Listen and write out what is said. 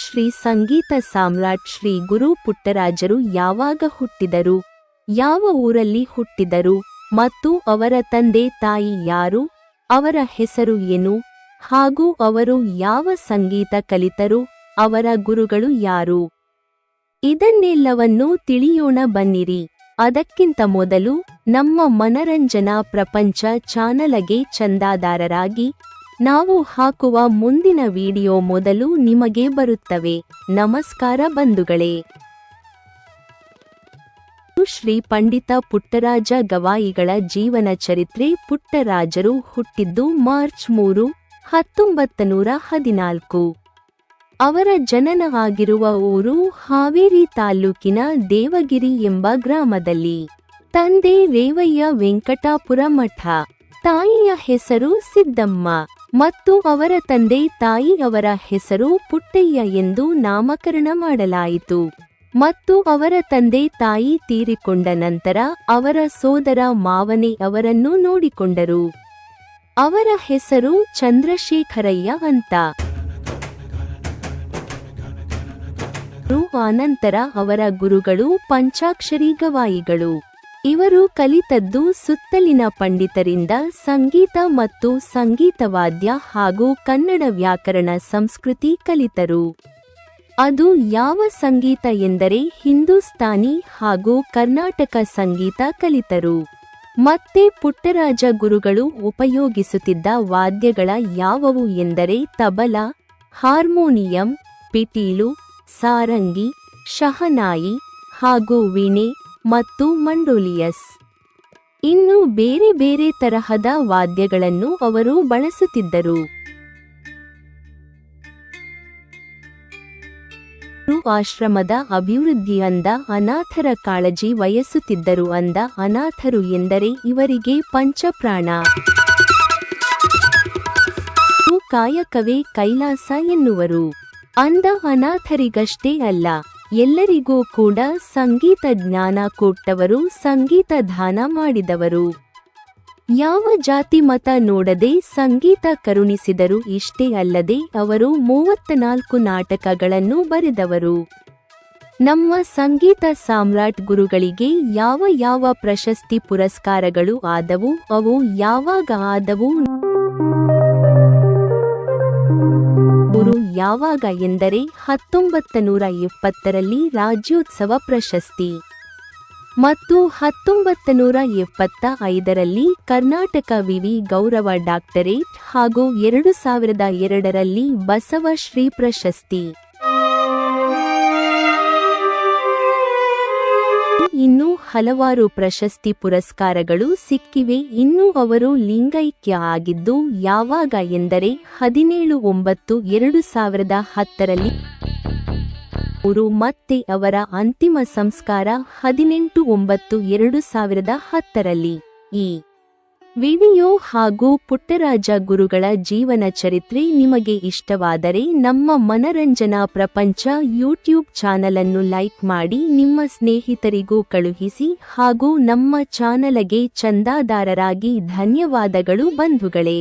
ಶ್ರೀ ಸಂಗೀತ ಸಾಮ್ರಾಟ್ ಶ್ರೀ ಗುರು ಪುಟ್ಟರಾಜರು ಯಾವಾಗ ಹುಟ್ಟಿದರು? ಯಾವ ಊರಲ್ಲಿ ಹುಟ್ಟಿದರು? ಮತ್ತು ಅವರ ತಂದೆ ತಾಯಿ ಯಾರು? ಅವರ ಹೆಸರು ಏನು? ಹಾಗೂ ಅವರು ಯಾವ ಸಂಗೀತ ಕಲಿತರು? ಅವರ ಗುರುಗಳು ಯಾರು? ಇದನ್ನೆಲ್ಲವನ್ನೂ ತಿಳಿಯೋಣ ಬನ್ನಿರಿ. ಅದಕ್ಕಿಂತ ಮೊದಲು ನಮ್ಮ ಮನರಂಜನಾ ಪ್ರಪಂಚ ಚಾನಲಗೆ ಚಂದಾದಾರರಾಗಿ ನಾವು ಹಾಕುವ ಮುಂದಿನ ವಿಡಿಯೋ ಮೊದಲು ನಿಮಗೆ ಬರುತ್ತವೆ. ನಮಸ್ಕಾರ ಬಂಧುಗಳೇ. ಶ್ರೀ ಪಂಡಿತ ಪುಟ್ಟರಾಜ ಗವಾಯಿಗಳ ಜೀವನ ಚರಿತ್ರೆ ಪುಟ್ಟರಾಜರು ಹುಟ್ಟಿದ್ದು ಮಾರ್ಚ್ ಮೂರು ಹತ್ತೊಂಬತ್ತು ನೂರ ಹದಿನಾಲ್ಕು. ಅವರ ಜನನ ಆಗಿರುವ ಊರು ಹಾವೇರಿ ತಾಲ್ಲೂಕಿನ ದೇವಗಿರಿ ಎಂಬ ಗ್ರಾಮದಲ್ಲಿ. ತಂದೆ ರೇವಯ್ಯ ವೆಂಕಟಾಪುರ ಮಠ. ತಾಯಿಯ ಹೆಸರು ಸಿದ್ದಮ್ಮ. ಮತ್ತು ಅವರ ತಂದೆ ತಾಯಿ ಅವರ ಹೆಸರು ಪುಟ್ಟಯ್ಯ ಎಂದು ನಾಮಕರಣ ಮಾಡಲಾಯಿತು. ಮತ್ತು ಅವರ ತಂದೆ ತಾಯಿ ತೀರಿಕೊಂಡ ನಂತರ ಅವರ ಸೋದರ ಮಾವನೆ ಅವರನ್ನು ನೋಡಿಕೊಂಡರು. ಅವರ ಹೆಸರು ಚಂದ್ರಶೇಖರಯ್ಯ ಅಂತ. ಆನಂತರ ಅವರ ಗುರುಗಳು ಪಂಚಾಕ್ಷರಿ ಗವಾಯಿಗಳು. ಇವರು ಕಲಿತದ್ದು ಸುತ್ತಲಿನ ಪಂಡಿತರಿಂದ ಸಂಗೀತ ಮತ್ತು ಸಂಗೀತವಾದ್ಯ ಹಾಗೂ ಕನ್ನಡ ವ್ಯಾಕರಣ ಸಂಸ್ಕೃತಿ ಕಲಿತರು. ಅದು ಯಾವ ಸಂಗೀತ ಎಂದರೆ ಹಿಂದೂಸ್ತಾನಿ ಹಾಗೂ ಕರ್ನಾಟಕ ಸಂಗೀತ ಕಲಿತರು. ಮತ್ತೆ ಪುಟ್ಟರಾಜ ಗುರುಗಳು ಉಪಯೋಗಿಸುತ್ತಿದ್ದ ವಾದ್ಯಗಳ ಯಾವುವು ಎಂದರೆ ತಬಲ, ಹಾರ್ಮೋನಿಯಂ, ಪಿಟೀಲು, ಸಾರಂಗಿ, ಶಹನಾಯಿ ಹಾಗೂ ವೀಣೆ. ಮತ್ತು ಮಂಡೋಲಿಯಸ್. ಇನ್ನು ಬೇರೆ ಬೇರೆ ತರಹದ ವಾದ್ಯಗಳನ್ನು ಅವರು ಬಳಸುತ್ತಿದ್ದರು. ಆಶ್ರಮದ ಅಭಿವೃದ್ಧಿ ಅಂದ ಅನಾಥರ ಕಾಳಜಿ ವಯಸುತ್ತಿದ್ದರು ಅಂದ ಅನಾಥರು ಎಂದರೆ ಇವರಿಗೆ ಪಂಚಪ್ರಾಣ. ಕಾಯಕವೇ ಕೈಲಾಸ ಎನ್ನುವರು. ಅಂದ ಅನಾಥರಿಗಷ್ಟೇ ಅಲ್ಲ. ಎಲ್ಲರಿಗೂ ಕೂಡ ಸಂಗೀತ ಜ್ಞಾನ ಕೊಟ್ಟವರು, ಸಂಗೀತ ದಾನ ಮಾಡಿದವರು. ಯಾವ ಜಾತಿ ಮತ ನೋಡದೆ ಸಂಗೀತ ಕರುಣಿಸಿದರು ಇಷ್ಟೇ ಅಲ್ಲದೆ ಅವರು ಮೂವತ್ತನಾಲ್ಕು ನಾಟಕಗಳನ್ನು ಬರೆದವರು. ನಮ್ಮ ಸಂಗೀತ ಸಾಮ್ರಾಟ್ ಗುರುಗಳಿಗೆ ಯಾವ ಯಾವ ಪ್ರಶಸ್ತಿ ಪುರಸ್ಕಾರಗಳು ಆದವು, ಅವು ಯಾವಾಗ ಆದವು ಯಾವಾಗ ಎಂದರೆ ಹತ್ತೊಂಬತ್ತ ನೂರ ಎಪ್ಪತ್ತರಲ್ಲಿ ರಾಜ್ಯೋತ್ಸವ ಪ್ರಶಸ್ತಿ. ಮತ್ತು ಹತ್ತೊಂಬತ್ತ ನೂರ ಎಪ್ಪತ್ತ ಐದರಲ್ಲಿ ಕರ್ನಾಟಕ ವಿವಿ ಗೌರವ ಡಾಕ್ಟರೇಟ್ ಹಾಗೂ ಎರಡು ಸಾವಿರದ ಎರಡರಲ್ಲಿ ಬಸವ ಶ್ರೀ ಪ್ರಶಸ್ತಿ. ಇನ್ನೂ ಹಲವಾರು ಪ್ರಶಸ್ತಿ ಪುರಸ್ಕಾರಗಳು ಸಿಕ್ಕಿವೆ. ಇನ್ನು ಅವರು ಲಿಂಗೈಕ್ಯ ಆಗಿದ್ದು, ಯಾವಾಗ ಎಂದರೆ ಹದಿನೇಳು ಒಂಬತ್ತು ಎರಡು ಸಾವಿರದ ಹತ್ತರಲ್ಲಿ ಅವರು ಮತ್ತೆ ಅವರ ಅಂತಿಮ ಸಂಸ್ಕಾರ ಹದಿನೆಂಟು ಒಂಬತ್ತು ಎರಡು ಸಾವಿರದ ಹತ್ತರಲ್ಲಿ. ಈ ವಿಡಿಯೋ ಹಾಗೂ ಪುಟ್ಟರಾಜ ಗುರುಗಳ ಜೀವನ ಚರಿತ್ರೆ ನಿಮಗೆ ಇಷ್ಟವಾದರೆ ನಮ್ಮ ಮನರಂಜನಾ ಪ್ರಪಂಚ ಯೂಟ್ಯೂಬ್ ಚಾನಲ್ ಅನ್ನು ಲೈಕ್ ಮಾಡಿ ನಿಮ್ಮ ಸ್ನೇಹಿತರಿಗೂ ಕಳುಹಿಸಿ ಹಾಗೂ ನಮ್ಮ ಚಾನಲಗೆ ಚಂದಾದಾರರಾಗಿ ಧನ್ಯವಾದಗಳು ಬಂಧುಗಳೇ.